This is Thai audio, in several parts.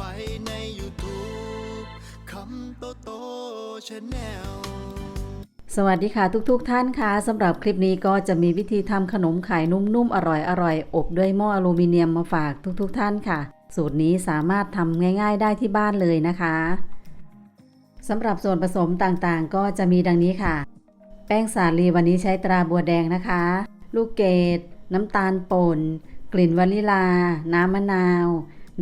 ไปใน YouTube คำโตโตชาแนลสวัสดีค่ะทุกๆทท่านค่ะสำหรับคลิปนี้ก็จะมีวิธีทำขนมไข่นุ่มๆ อร่อยๆ อบด้วยหม้ออลูมิเนียมมาฝากทุกๆทท่านค่ะ สูตรนี้สามารถทำง่าย ๆ ได้ที่บ้านเลยนะคะสำหรับส่วนผสมต่างๆ ก็จะมีดังนี้ค่ะ แป้งสาลีวันนี้ใช้ตราบัวแดงนะคะ ลูกเกดน้ำตาลป่น กลิ่นวานิลา น้ำมะนาว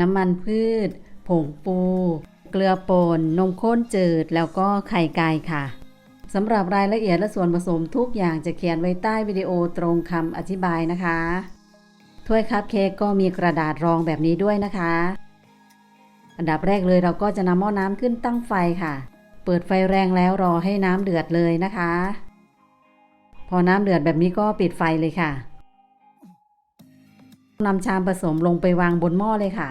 น้ำมันพืช ผงปู เกลือป่นนมข้นจืด แล้วก็ไข่ไก่ค่ะสำหรับรายละเอียดและส่วนผสมทุกอย่างจะเขียนไว้ใต้วิดีโอตรงคำอธิบายนะคะ ถ้วยคัพเค้กก็มีกระดาษรองแบบนี้ด้วยนะคะ อันดับแรกเลยเราก็จะนำหม้อน้ำขึ้นตั้งไฟค่ะ เปิดไฟแรงแล้วรอให้น้ำเดือดเลยนะคะ พอน้ำเดือดแบบนี้ก็ปิดไฟเลยค่ะนำชามผสมลงไปวางบนหม้อเลยค่ะ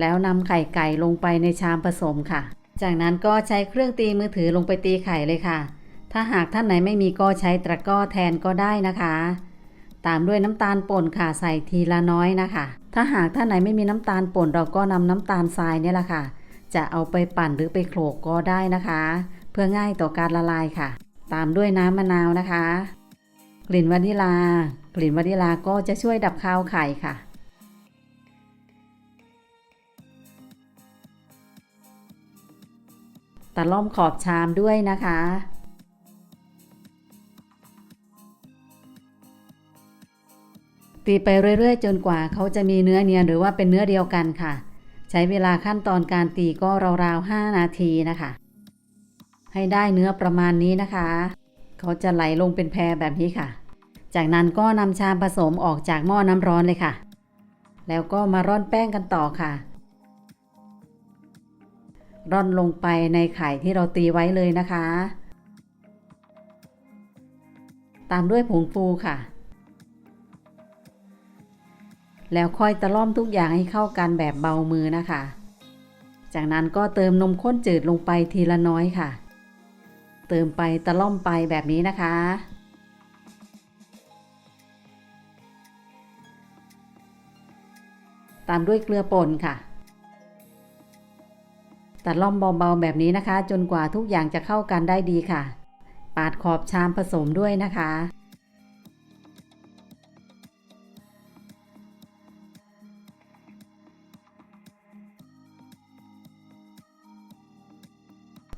แล้วนำไข่ไก่ลงไปในชามผสมค่ะ จากนั้นก็ใช้เครื่องตีมือถือลงไปตีไข่เลยค่ะ ถ้าหากท่านไหนไม่มีก็ใช้ตะกร้อแทนก็ได้นะคะ ตามด้วยน้ำตาลป่นค่ะใส่ทีละน้อยนะคะ ถ้าหากท่านไหนไม่มีน้ำตาลป่นเราก็นำน้ำตาลทรายเนี่ยแหละค่ะ จะเอาไปปั่นหรือไปโขลกก็ได้นะคะ เพื่อง่ายต่อการละลายค่ะ ตามด้วยน้ำมะนาวนะคะ กลิ่นวานิลา กลิ่นวานิลาก็จะช่วยดับคาวไข่ค่ะ ตะล่อมขอบชามด้วยนะคะ ตีไปเรื่อยๆ จนกว่าเขาจะมีเนื้อเนียนหรือว่าเป็นเนื้อเดียวกันค่ะ ใช้เวลาขั้นตอนการตีก็ราวๆ5นาทีนะคะ ให้ได้เนื้อประมาณนี้นะคะ เขาจะไหลลงเป็นแพรแบบนี้ค่ะ จากนั้นก็นำชามผสมออกจากหม้อน้ำร้อนเลยค่ะ แล้วก็มาร่อนแป้งกันต่อค่ะ ร่อนลงไปในไข่ที่เราตีไว้เลยนะคะ ตามด้วยผงฟูค่ะ แล้วค่อยตะล่อมทุกอย่างให้เข้ากันแบบเบามือนะคะ จากนั้นก็เติมนมข้นจืดลงไปทีละน้อยค่ะ เติมไปตะล่อมไปแบบนี้นะคะตามด้วยเกลือป่นค่ะ ตัดล่อมเบาๆแบบนี้นะคะ จนกว่าทุกอย่างจะเข้ากันได้ดีค่ะ ปาดขอบชามผสมด้วยนะคะ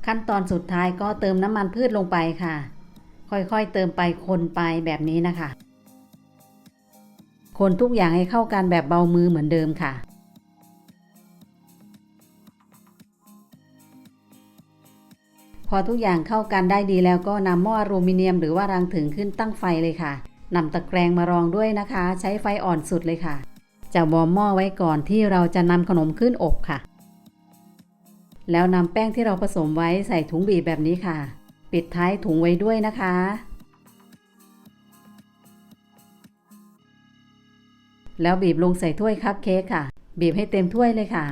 ขั้นตอนสุดท้ายก็เติมน้ำมันพืชลงไปค่ะ ค่อยๆเติมไปคนไปแบบนี้นะคะ คนทุกอย่างให้เข้ากันแบบเบามือเหมือนเดิมค่ะ พอทุกอย่างเข้ากันได้ดีแล้วก็นำหม้ออลูมิเนียมหรือว่ารังถึงขึ้นตั้งไฟเลยค่ะนำตะแกรงมารองด้วยนะคะ ใช้ไฟอ่อนสุดเลยค่ะ จะวอร์มหม้อไว้ก่อนที่เราจะนำขนมขึ้นอบค่ะ แล้วนำแป้งที่เราผสมไว้ใส่ถุงบีบแบบนี้ค่ะ ปิดท้ายถุงไว้ด้วยนะคะ แล้วบีบลงใส่ถ้วยคัพเค้กค่ะ บีบให้เต็มถ้วยเลยค่ะ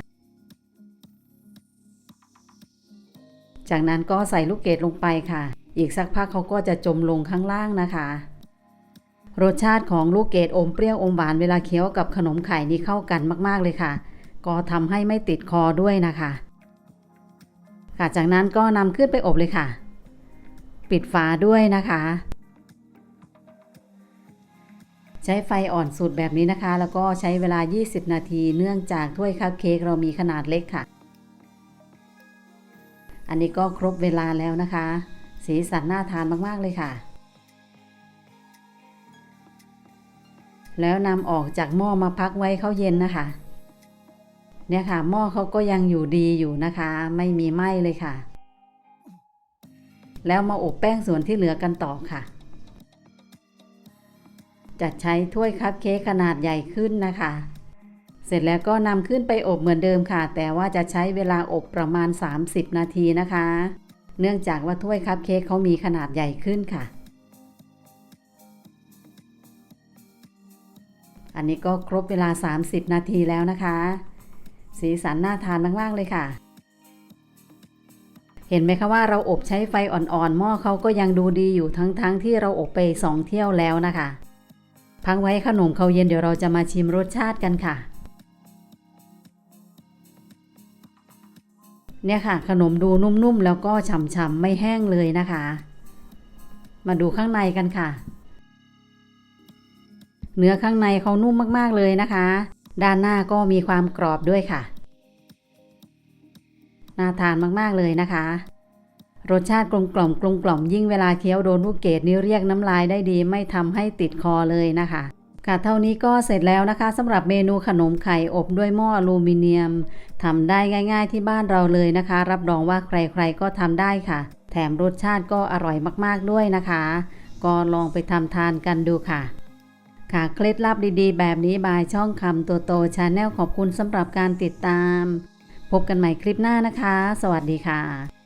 จากนั้นก็ใส่ลูกเกดลงไปค่ะ อีกสักพักเขาก็จะจมลงข้างล่างนะคะ รสชาติของลูกเกดอมเปรี้ยวอมหวานเวลาเคี้ยวกับขนมไข่นี่เข้ากันมากๆเลยค่ะ ก็ทำให้ไม่ติดคอด้วยนะคะ ค่ะจากนั้นก็นำขึ้นไปอบเลยค่ะ ปิดฝาด้วยนะคะ ใช้ไฟอ่อนสุดแบบนี้นะคะ แล้วก็ใช้เวลา 20 นาที เนื่องจากถ้วยคัพเค้กเรามีขนาดเล็กค่ะ อันนี้ก็ครบเวลาแล้วนะคะ สีสันน่าทานมากๆเลยค่ะ แล้วนำออกจากหม้อมาพักไว้เขาเย็นนะคะ เนี่ยค่ะหม้อเขาก็ยังอยู่ดีอยู่นะคะ ไม่มีไหม้เลยค่ะ แล้วมาอบแป้งส่วนที่เหลือกันต่อค่ะจะใช้ถ้วยคัพเค้กขนาดใหญ่ขึ้นนะคะ เสร็จแล้วก็นำขึ้นไปอบเหมือนเดิมค่ะ แต่ว่าจะใช้เวลาอบประมาณ 30 นาทีนะคะ เนื่องจากว่าถ้วยคัพเค้กเขามีขนาดใหญ่ขึ้นค่ะ อันนี้ก็ครบเวลา 30 นาทีแล้วนะคะ สีสันน่าทานมาก ๆ เลยค่ะ เห็นไหมคะว่าเราอบใช้ไฟอ่อนๆหม้อเขาก็ยังดูดีอยู่ทั้งๆทที่เราอบไปสองเที่ยวแล้วนะคะพักไว้ขนมเขาเย็นเดี๋ยวเราจะมาชิมรสชาติกันค่ะ เนี่ยค่ะ ขนมดูนุ่มๆ แล้วก็ฉ่ำๆ ไม่แห้งเลยนะคะ มาดูข้างในกันค่ะ เนื้อข้างในเขานุ่มมากๆเลยนะคะ ด้านหน้าก็มีความกรอบด้วยค่ะ น่าทานมากๆเลยนะคะ รสชาติกลมกล่อมกลมกล่อมยิ่งเวลาเคี้ยวโดนลูกเกดนี่เรียกน้ำลายได้ดีไม่ทำให้ติดคอเลยนะคะ ค่ะเท่านี้ก็เสร็จแล้วนะคะสำหรับเมนูขนมไข่อบด้วยหม้ออลูมิเนียมทำได้ง่าย ๆ ที่บ้านเราเลยนะคะ รับรองว่าใครๆก็ทำได้ค่ะ แถมรสชาติก็อร่อยมากๆด้วยนะคะ ก็ลองไปทำทานกันดูค่ะ ค่ะเคล็ดลับดีๆ แบบนี้บายช่องคำตัวโตชาแนลขอบคุณสำหรับการติดตาม พบกันใหม่คลิปหน้านะคะ สวัสดีค่ะ